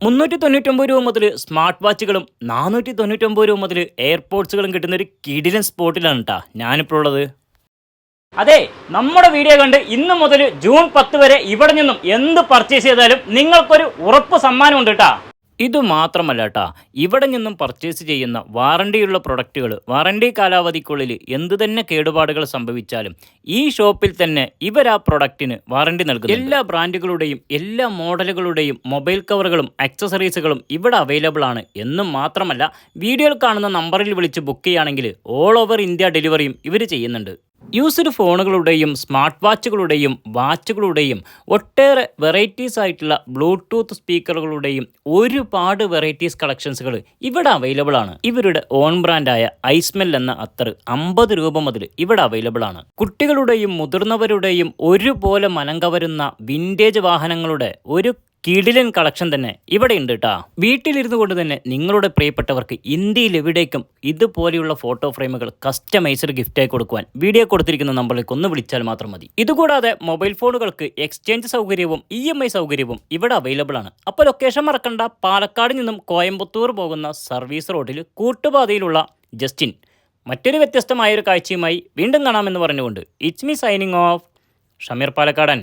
മുന്നൂറ്റി തൊണ്ണൂറ്റൊമ്പത് രൂപ മുതൽ സ്മാർട്ട് വാച്ചുകളും നാനൂറ്റി തൊണ്ണൂറ്റൊമ്പത് രൂപ മുതൽ എയർപോർട്സുകളും കിട്ടുന്ന ഒരു കിടിലൻ സ്പോട്ടിലാണ് കേട്ടോ ഞാനിപ്പോൾ ഉള്ളത്. അതെ നമ്മുടെ വീഡിയോ കണ്ട് ഇന്ന് മുതൽ ജൂൺ പത്ത് വരെ ഇവിടെ നിന്നും എന്ത് പർച്ചേസ് ചെയ്താലും നിങ്ങൾക്കൊരു ഉറപ്പ് സമ്മാനം ഉണ്ട് കേട്ടാ ഇത് മാത്രമല്ല കേട്ടാ ഇവിടെ നിന്നും പർച്ചേസ് ചെയ്യുന്ന വാറണ്ടിയുള്ള പ്രൊഡക്റ്റുകൾ വാറണ്ടി കാലാവധിക്കുള്ളിൽ എന്തു തന്നെ കേടുപാടുകൾ സംഭവിച്ചാലും ഈ ഷോപ്പിൽ തന്നെ ഇവർ ആ പ്രൊഡക്റ്റിന് വാറണ്ടി നൽകുന്നു എല്ലാ ബ്രാൻഡുകളുടെയും എല്ലാ മോഡലുകളുടെയും മൊബൈൽ കവറുകളും ആക്സസറീസുകളും ഇവിടെ അവൈലബിൾ ആണ്. എന്നും മാത്രമല്ല വീഡിയോയിൽ കാണുന്ന നമ്പറിൽ വിളിച്ച് ബുക്ക് ചെയ്യുകയാണെങ്കിൽ ഓൾ ഓവർ ഇന്ത്യ ഡെലിവറിയും ഇവർ ചെയ്യുന്നുണ്ട്. യൂസ്ഡ് ഫോണുകളുടെയും സ്മാർട്ട് വാച്ചുകളുടെയും വാച്ചുകളുടെയും ഒട്ടേറെ വെറൈറ്റീസ് ആയിട്ടുള്ള ബ്ലൂടൂത്ത് സ്പീക്കറുകളുടെയും ഒരുപാട് വെറൈറ്റീസ് കളക്ഷൻസുകൾ ഇവിടെ അവൈലബിൾ ആണ്. ഇവരുടെ ഓൺ ബ്രാൻഡായ ഐസ്മെൽ എന്ന അത്തർ അമ്പത് രൂപ മുതൽ ഇവിടെ അവൈലബിൾ ആണ്. കുട്ടികളുടെയും മുതിർന്നവരുടെയും ഒരുപോലെ മനം കവരുന്ന വിന്റേജ് വാഹനങ്ങളുടെ ഒരു കിടിലൻ കളക്ഷൻ തന്നെ ഇവിടെ ഉണ്ട് കേട്ടാ വീട്ടിലിരുന്നു കൊണ്ട് തന്നെ നിങ്ങളുടെ പ്രിയപ്പെട്ടവർക്ക് ഇന്ത്യയിൽ എവിടേക്കും ഇതുപോലെയുള്ള ഫോട്ടോ ഫ്രെയിമുകൾ കസ്റ്റമൈസ്ഡ് ഗിഫ്റ്റായി കൊടുക്കുവാൻ വീഡിയോ കൊടുത്തിരിക്കുന്ന നമ്പറിലേക്ക് ഒന്ന് വിളിച്ചാൽ മാത്രം മതി. ഇതുകൂടാതെ മൊബൈൽ ഫോണുകൾക്ക് എക്സ്ചേഞ്ച് സൗകര്യവും ഇ എം ഐ സൗകര്യവും ഇവിടെ അവൈലബിൾ ആണ്. അപ്പോൾ ലൊക്കേഷൻ മറക്കണ്ട. പാലക്കാട് നിന്നും കോയമ്പത്തൂർ പോകുന്ന സർവീസ് റോഡിൽ കൂട്ടുപാതയിലുള്ള ജസ്റ്റിൻ. മറ്റൊരു വ്യത്യസ്തമായ ഒരു കാഴ്ചയുമായി വീണ്ടും കാണാമെന്ന് പറഞ്ഞുകൊണ്ട് it's me signing off Shameer Palakkadan.